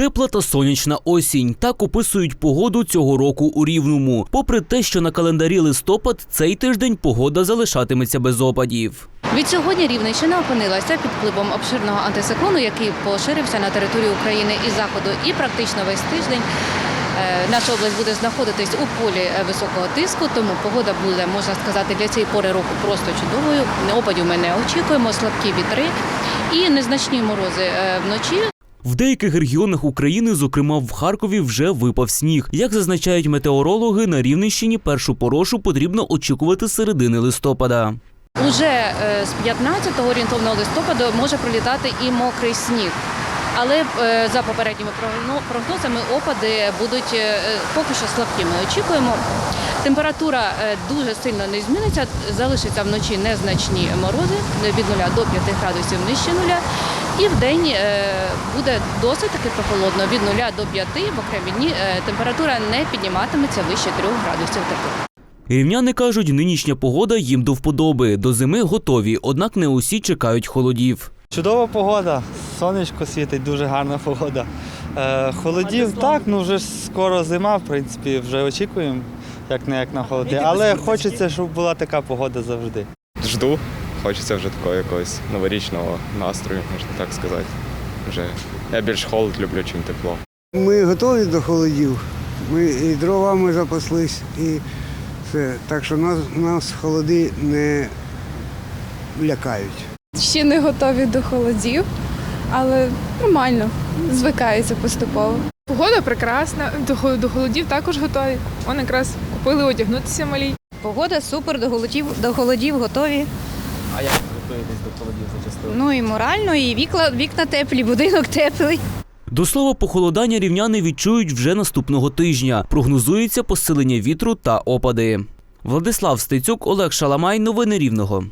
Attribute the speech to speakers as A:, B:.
A: Тепла та сонячна осінь. Так описують погоду цього року у Рівному. Попри те, що на календарі листопад, цей тиждень погода залишатиметься без опадів.
B: Відсьогодні Рівненщина опинилася під впливом обширного антициклону, який поширився на територію України і заходу, і практично весь тиждень. е, Наша область буде знаходитись у полі е, високого тиску, тому погода буде, можна сказати, для цієї пори року просто чудовою. Опадів ми не очікуємо, слабкі вітри і незначні морози е, вночі.
A: В деяких регіонах України, зокрема в Харкові, вже випав сніг. Як зазначають метеорологи, на Рівненщині першу порошу потрібно очікувати середини листопада.
B: Уже е, з 15 орієнтовного листопада може пролітати і мокрий сніг. Але е, за попередніми прогнозами опади будуть е, поки що слабкі. Ми очікуємо. Температура дуже сильно не зміниться. Залишаться вночі незначні морози від 0 до 5 градусів нижче нуля. І в день е, буде досить таки прохолодно від 0 до 5, в окремі дні е, температура не підніматиметься вище 3 градусів тепла.
A: Рівняни кажуть, нинішня погода їм до вподоби. До зими готові, однак не усі чекають холодів.
C: Чудова погода, сонечко світить, дуже гарна погода. Е, холодів так, ну вже скоро зима, в принципі, вже очікуємо, як не як на холоди. Але хочеться, щоб була така погода завжди.
D: жду. Хочеться вже такого якогось новорічного настрою, можна так сказати. Вже я більш холод люблю, чим тепло.
E: Ми готові до холодів. Ми і дровами запаслись, і все. Так що нас, нас холоди не лякають.
F: Ще не готові до холодів, але нормально, звикаються поступово.
G: Погода прекрасна, до до холодів також готові. Вони якраз купили одягнутися малі.
H: Погода супер, до холодів, до холодів готові.
C: А як готуєтесь до холодів зачастую?
H: Ну і морально, і вікна, вікна теплі, будинок теплий.
A: До слова, похолодання рівняни відчують вже наступного тижня. Прогнозується посилення вітру та опади. Владислав Стецюк, Олег Шаламай. Новини Рівного.